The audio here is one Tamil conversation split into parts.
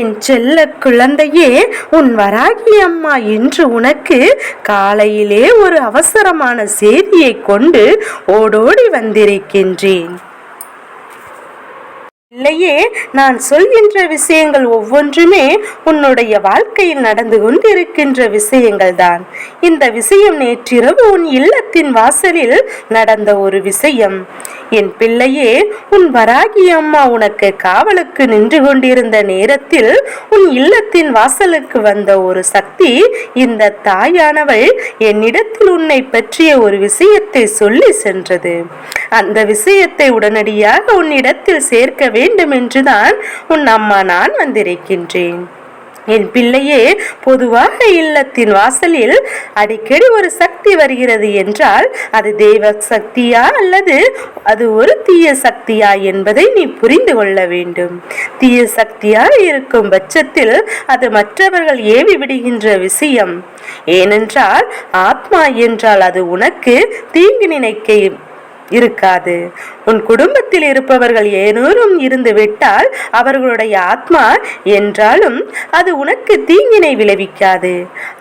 என் செல்ல குழந்தையே உன் வராகி அம்மா இன்று உனக்கு காலையிலே ஒரு அவசரமான செய்தியை கொண்டு ஓடோடி வந்திருக்கின்றேன். இல்லையே நான் சொல்கின்ற விஷயங்கள் ஒவ்வொன்றுமே உன்னுடைய வாழ்க்கையில் நடந்து கொண்டிருக்கின்ற விஷயங்கள் தான் இந்த விஷயம் நேற்றிரவு உன் இல்லத்தின் வாசலில் நடந்த ஒரு விஷயம். என் பிள்ளையே உன் வராகி அம்மா உனக்கு காவலுக்கு நின்று கொண்டிருந்த நேரத்தில் உன் இல்லத்தின் வாசலுக்கு வந்த ஒரு சக்தி இந்த தாயானவள் என்னிடத்தில் உன்னை பற்றிய ஒரு விஷயத்தை சொல்லி சென்றது. அந்த விஷயத்தை உடனடியாக உன்னிடத்தில் சேர்க்க வேண்டும் என்றுதான் உன் அம்மா நான் வந்திருக்கின்றேன். என் பிள்ளையே பொதுவாக இல்லத்தின் வாசலில் அடிக்கடி ஒரு சக்தி வருகிறது என்றால் அது தெய்வ சக்தியா அல்லது அது ஒரு தீய சக்தியா என்பதை நீ புரிந்து கொள்ள வேண்டும். தீய சக்தியா இருக்கும் பட்சத்தில் அது மற்றவர்கள் ஏவி விடுகின்ற விஷயம். ஏனென்றால் ஆத்மா என்றால் அது உனக்கு தீங்கு நினைக்க இருக்காது. உன் குடும்பத்தில் இருப்பவர்கள் ஏனோரும் இருந்து விட்டால் அவர்களுடைய ஆத்மா என்றாலும் அது உனக்கு தீங்கினை விளைவிக்காது.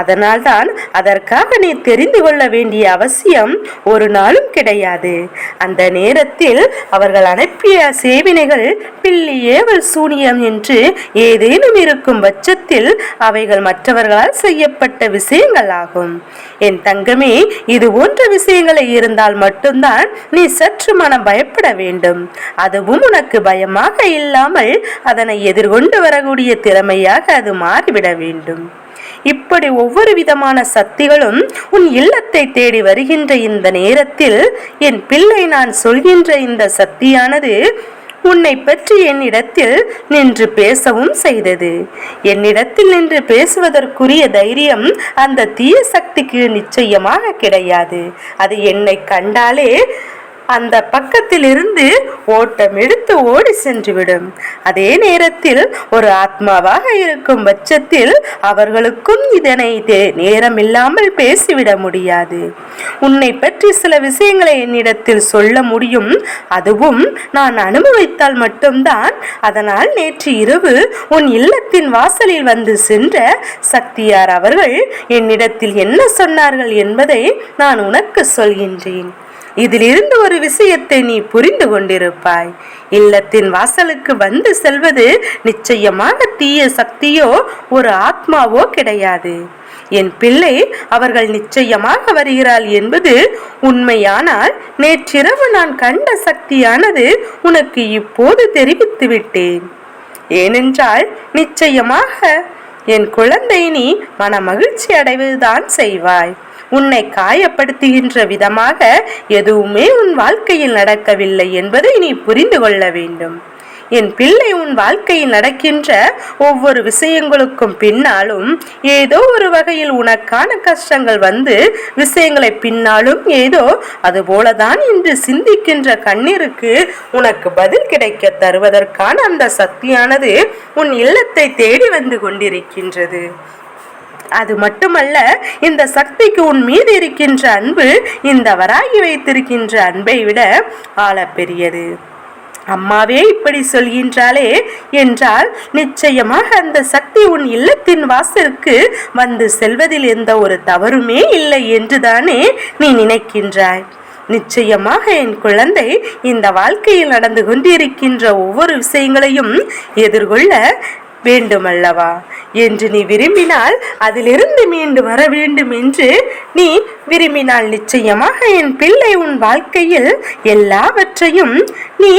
அதனால்தான் அதற்காக நீ தெரிந்து கொள்ள வேண்டிய அவசியம் ஒரு நாளும் கிடையாது. அந்த நேரத்தில் அவர்கள் அனுப்பிய சேவினைகள் பில்லி ஏவல் சூனியம் என்று ஏதேனும் இருக்கும் பட்சத்தில் அவைகள் மற்றவர்களால் செய்யப்பட்ட விஷயங்கள் ஆகும் என் தங்கமே இது போன்ற விஷயங்களை இருந்தால் மட்டும்தான் நீ சற்று மனம் பயப்பட வேண்டும். அதுவும் உனக்கு பயமாக இல்லாமல் அதனை எதிர்கொண்டு வரக்கூடிய திறமையாக அது மாறிவிட வேண்டும். இப்படி ஒவ்வொரு விதமான சக்திகளும் உன் இல்லத்தை தேடி வருகின்ற இந்த நேரத்தில் என் பிள்ளை நான் சொல்கின்ற இந்த சக்தியானது உன்னை பற்றி என்னிடத்தில் நின்று பேசவும் செய்தது. என்னிடத்தில் நின்று பேசுவதற்குரிய தைரியம் அந்த தீய சக்திக்கு நிச்சயமாக கிடையாது. அது என்னை கண்டாலே அந்த பக்கத்திலிருந்து ஓட்டம் எடுத்து ஓடி சென்றுவிடும். அதே நேரத்தில் ஒரு ஆத்மாவாக இருக்கும் பட்சத்தில் அவர்களுக்கும் இதனை நேரம் இல்லாமல் பேசிவிட முடியாது. உன்னை பற்றி சில விஷயங்களை என்னிடத்தில் சொல்ல முடியும். அதுவும் நான் அனுபவித்தால் மட்டும்தான். அதனால் நேற்று இரவு உன் இல்லத்தின் வாசலில் வந்து சென்ற சக்தியார் அவர்கள் என்னிடத்தில் என்ன சொன்னார்கள் என்பதை நான் உனக்கு சொல்கின்றேன். இதிலிருந்து ஒரு விஷயத்தை நீ புரிந்து கொண்டிருப்பாய். இல்லத்தின் வாசலுக்கு வந்து செல்வது நிச்சயமாக தீய சக்தியோ ஒரு ஆத்மாவோ கிடையாது. என் பிள்ளை அவர்கள் நிச்சயமாக வருகிறாள் என்பது உண்மையானால் நேற்றிரவு நான் கண்ட சக்தியானது உனக்கு இப்போது தெரிவித்து விட்டேன். ஏனென்றால் நிச்சயமாக என் குழந்தை நீ மன மகிழ்ச்சி அடைவதுதான் செய்வாய். உன்னை காயப்படுத்துகின்ற விதமாக எதுவுமே உன் வாழ்க்கையில் நடக்கவில்லை என்பதை நீ புரிந்து கொள்ள வேண்டும். என் பிள்ளை உன் வாழ்க்கையில் நடக்கின்ற ஒவ்வொரு விஷயங்களுக்கும் பின்னாலும் ஏதோ ஒரு வகையில் உனக்கான கஷ்டங்கள் வந்து விஷயங்களை பின்னாலும் ஏதோ அதுபோலதான் இன்று சிந்திக்கின்ற கண்ணீருக்கு உனக்கு பதில் கிடைக்க தருவதற்கான அந்த சக்தியானது உன் இல்லத்தை தேடி வந்து கொண்டிருக்கின்றது. அது மட்டுமல்ல இந்த சக்திக்கு உன் மீது இருக்கின்ற அன்பு இந்த வராகி வைத்திருக்கின்ற அன்பை விட ஆழப்பெரியது. பெரியது அம்மாவே இப்படி சொல்கின்றாளே என்றால் நிச்சயமாக அந்த சக்தி உன் இல்லத்தின் வாசலுக்கு வந்து செல்வதில் எந்த ஒரு தவறுமே இல்லை என்றுதானே நீ நினைக்கின்றாய். நிச்சயமாக என் குழந்தை இந்த வாழ்க்கையில் நடந்து கொண்டிருக்கின்ற ஒவ்வொரு விஷயங்களையும் எதிர்கொள்ள வேண்டுமல்லவா? என்று நீ விரும்பினால் அதிலிருந்து மீண்டு வர வேண்டும் என்று நீ விரும்பினால் நிச்சயமாக என் பிள்ளை உன் வாழ்க்கையில் எல்லாவற்றையும் நீ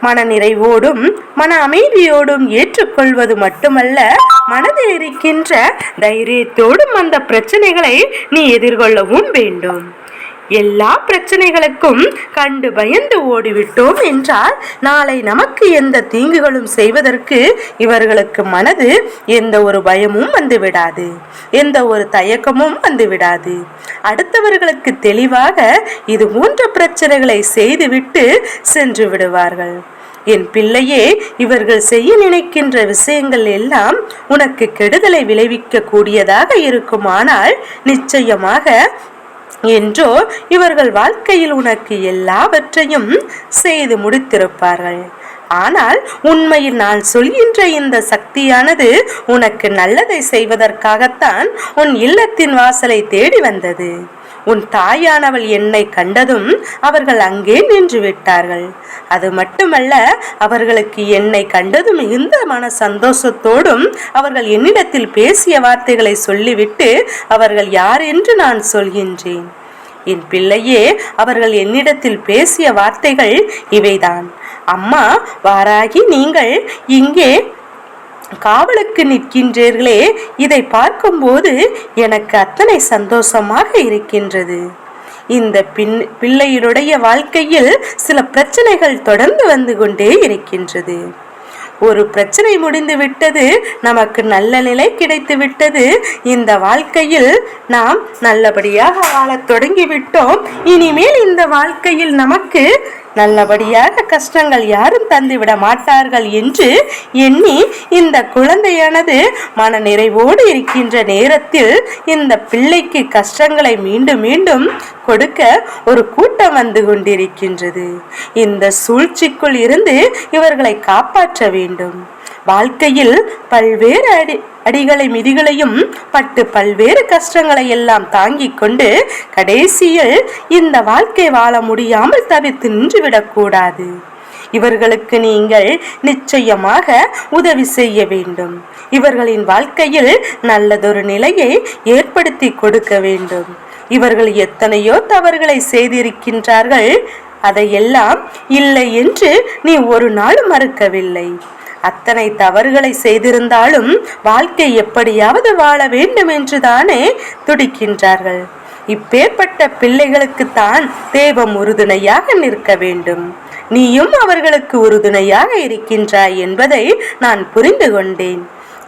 மன நிறைவோடும் மன அமைதியோடும் ஏற்றுக்கொள்வது மட்டுமல்ல மனதில் இருக்கின்ற தைரியத்தோடும் அந்த பிரச்சனைகளை நீ எதிர்கொள்ளவும் வேண்டும். எல்லா பிரச்சனைகளுக்கும் கண்டு பயந்து ஓடிவிட்டோம் என்றால் நாளை நமக்கு எந்த தீங்குகளும் செய்வதற்கு இவர்களுக்கு மனது எந்த ஒரு பயமும் வந்து விடாது எந்த ஒரு தயக்கமும் வந்து விடாது அடுத்தவர்களுக்கு தெளிவாக இது போன்ற பிரச்சனைகளை செய்துவிட்டு சென்று விடுவார்கள். என் பிள்ளையே இவர்கள் செய்ய நினைக்கின்ற விஷயங்கள் எல்லாம் உனக்கு கெடுதலை விளைவிக்க கூடியதாக இருக்குமானால் நிச்சயமாக என்றோ இவர்கள் வாழ்க்கையில் உனக்கு எல்லாவற்றையும் செய்து முடித்திருப்பார்கள். ஆனால் உண்மையில் நான் சொல்கின்ற இந்த சக்தியானது உனக்கு நல்லதை செய்வதற்காகத்தான் உன் இல்லத்தின் வாசலை தேடி வந்தது. உன் தாயானவள் என்னை கண்டதும் அவர்கள் அங்கே நின்று விட்டார்கள். அது மட்டுமல்ல அவர்களுக்கு என்னை கண்டதும் மிகுந்த மன சந்தோஷத்தோடும் அவர்கள் என்னிடத்தில் பேசிய வார்த்தைகளை சொல்லிவிட்டு அவர்கள் யார் என்று நான் சொல்கின்றேன். என் பிள்ளையே அவர்கள் என்னிடத்தில் பேசிய வார்த்தைகள் இவைதான். அம்மா வாராகி நீங்கள் இங்கே காவலுக்கு நிற்கின்றீர்களே இதை பார்க்கும்போது எனக்கு அத்தனை சந்தோஷமாக இருக்கின்றது. இந்த பின் பிள்ளையினுடைய வாழ்க்கையில் சில பிரச்சனைகள் தொடர்ந்து வந்து கொண்டே இருக்கின்றது. ஒரு பிரச்சனை முடிந்து விட்டது நமக்கு நல்ல நிலை கிடைத்து விட்டது. இந்த வாழ்க்கையில் நாம் நல்லபடியாக வாழத் தொடங்கிவிட்டோம் இனிமேல் இந்த வாழ்க்கையில் நமக்கு நல்லபடியாக கஷ்டங்கள் யாரும் தந்துவிட மாட்டார்கள் என்று எண்ணி இந்த குழந்தையானது மன நிறைவோடு இருக்கின்ற நேரத்தில் இந்த பிள்ளைக்கு கஷ்டங்களை மீண்டும் மீண்டும் கொடுக்க ஒரு கூட்டம் வந்து கொண்டிருக்கின்றது. இந்த சூழ்ச்சிக்குள் இருந்து இவர்களை காப்பாற்ற வேண்டும். வாழ்க்கையில் பல்வேறு அடி அடிகளை மிதிகளையும் பட்டு பல்வேறு கஷ்டங்களை எல்லாம் தாங்கிக் கொண்டு கடைசியில் இந்த வாழ்க்கை வாழ முடியாமல் தவிர்த்து நின்றுவிடக்கூடாது இவர்களுக்கு நீங்கள் நிச்சயமாக உதவி செய்ய வேண்டும். இவர்களின் வாழ்க்கையில் நல்லதொரு நிலையை ஏற்படுத்தி கொடுக்க வேண்டும். இவர்கள் எத்தனையோ தவறுகளை செய்திருக்கின்றார்கள். அதையெல்லாம் இல்லை என்று நீ ஒரு நாள் மறுக்கவில்லை. அத்தனை தவறுகளை செய்திருந்தாலும் வாழ்க்கை எப்படியாவது வாழ வேண்டும் என்றுதானே துடிக்கின்றார்கள். இப்பேற்பட்ட பிள்ளைகளுக்குத்தான் தேவம் உறுதுணையாக நிற்க வேண்டும். நீயும் அவர்களுக்கு உறுதுணையாக இருக்கின்றாய் என்பதை நான் புரிந்து கொண்டேன்.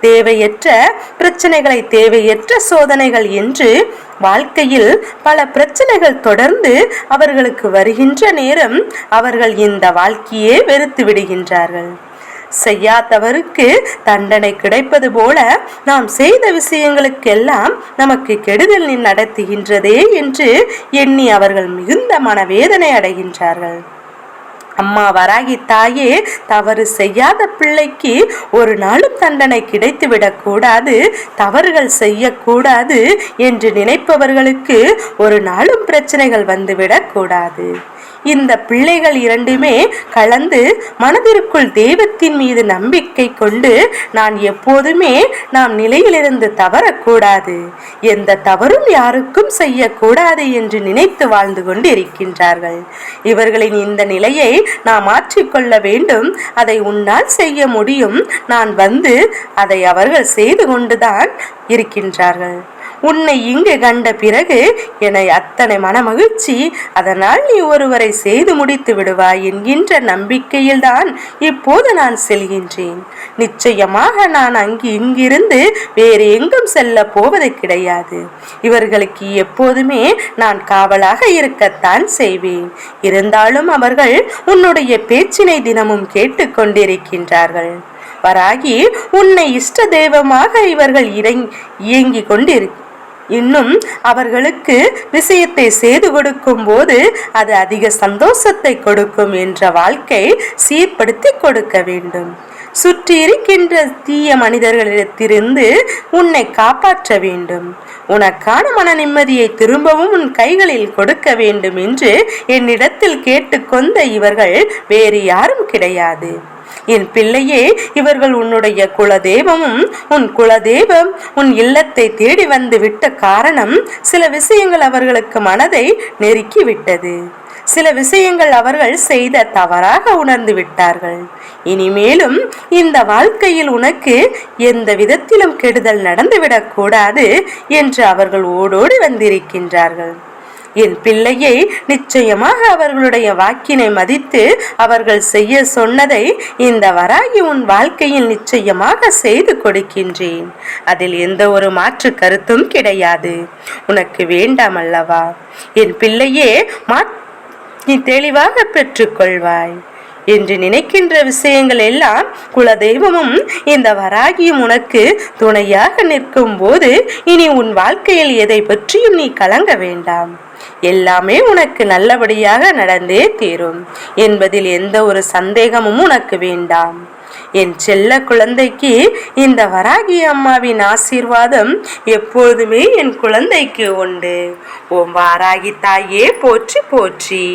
தேவையற்ற பிரச்சனைகளை தேவையற்ற சோதனைகள் என்று வாழ்க்கையில் பல பிரச்சனைகள் தொடர்ந்து அவர்களுக்கு வருகின்ற நேரம் அவர்கள் இந்த வாழ்க்கையே வெறுத்து விடுகின்றார்கள். செய்யாதவருக்கு தண்டனை கிடைப்பது போல நாம் செய்த விஷயங்களுக்கெல்லாம் நமக்கு கெடுதல் நடத்துகின்றதே என்று எண்ணி அவர்கள் மிகுந்த மனவேதனை அடைகின்றார்கள். அம்மா வராகி தாயே தவறு செய்யாத பிள்ளைக்கு ஒரு நாளும் தண்டனை கிடைத்துவிடக் கூடாது தவறுகள் செய்யக்கூடாது என்று நினைப்பவர்களுக்கு ஒரு நாளும் பிரச்சனைகள் வந்துவிடக் கூடாது. இந்த பிள்ளைகள் இரண்டுமே கலந்து மனதிற்குள் தெய்வத்தின் மீது நம்பிக்கை கொண்டு நான் எப்போதுமே நாம் நிலையிலிருந்து தவறக்கூடாது. எந்த தவறும் யாருக்கும் செய்யக்கூடாது என்று நினைத்து வாழ்ந்து கொண்டு இருக்கின்றார்கள் இவர்களின் இந்த நிலையை நாம் மாற்றிக்கொள்ள வேண்டும். அதை உன்னால் செய்ய முடியும். நான் வந்து அதை அவர்கள் செய்து கொண்டுதான் இருக்கின்றார்கள். உன்னை இங்கு கண்ட பிறகு என அத்தனை மனமகிழ்ச்சி. அதனால் நீ ஒருவரை செய்து முடித்து விடுவாய் என்கின்ற நம்பிக்கையில்தான் இப்போது நான் செல்கின்றேன். நிச்சயமாக நான் அங்கு இங்கிருந்து வேறு எங்கும் செல்ல போவது கிடையாது. இவர்களுக்கு எப்போதுமே நான் காவலாக இருக்கத்தான் செய்வேன். இருந்தாலும் அவர்கள் உன்னுடைய பேச்சினை தினமும் கேட்டுக்கொண்டிருக்கின்றார்கள் வராகி உன்னை இஷ்ட தெய்வமாக இவர்கள் இயங்கிக் கொண்டிரு இன்னும் அவர்களுக்கு விஷயத்தை செய்து கொடுக்கும் போது அது அதிக சந்தோஷத்தை கொடுக்கும் என்ற வாழ்க்கை சீர்படுத்தி கொடுக்க வேண்டும். சுற்றி இருக்கின்ற தீய மனிதர்களிடத்திலிருந்து உன்னை காப்பாற்ற வேண்டும். உனக்கான மன நிம்மதியை திரும்பவும் உன் கைகளில் கொடுக்க வேண்டும் என்று என்னிடத்தில் கேட்டுக்கொண்ட இவர்கள் வேறு யாரும் கிடையாது. என் பிள்ளையே இவர்கள் உன்னுடைய குலதெய்வமும் உன் குலதெய்வம் உன் இல்லத்தை தேடி வந்து விட்ட காரணம் சில விஷயங்கள் அவர்களுக்கு மனதை நெருக்கி விட்டது சில விஷயங்கள் அவர்கள் செய்த தவறாக உணர்ந்து விட்டார்கள். இனிமேலும் இந்த வாழ்க்கையில் உனக்கு எந்த விதத்திலும் கெடுதல் நடந்துவிடக் கூடாது என்று அவர்கள் ஓடோடி வந்திருக்கின்றார்கள். என் பிள்ளையை நிச்சயமாக அவர்களுடைய வாக்கினை மதித்து அவர்கள் செய்ய சொன்னதை இந்த வராகி உன் வாழ்க்கையில் நிச்சயமாக செய்து கொடுக்கின்றேன். அதில் எந்த ஒரு மாற்று கருத்தும் கிடையாது. உனக்கு வேண்டாம் அல்லவா? என் பிள்ளையே மா நீ தெளிவாக பெற்றுக்கொள்வாய். என்று நினைக்கின்ற விஷயங்கள் எல்லாம் குலதெய்வமும் இந்த வராகியும் உனக்கு துணையாக நிற்கும் போது இனி உன் வாழ்க்கையில் எதை பற்றியும் நீ கலங்க வேண்டாம். எல்லாமே உனக்கு நல்லபடியாக நடந்தே தீரும். என்பதில் எந்த ஒரு சந்தேகமும் உனக்கு வேண்டாம். என் செல்ல குழந்தைக்கு இந்த வராகி அம்மாவின் ஆசீர்வாதம் எப்போதுமே என் குழந்தைக்கு உண்டு. ஓம் வாராகி தாயே போற்றி போற்றி.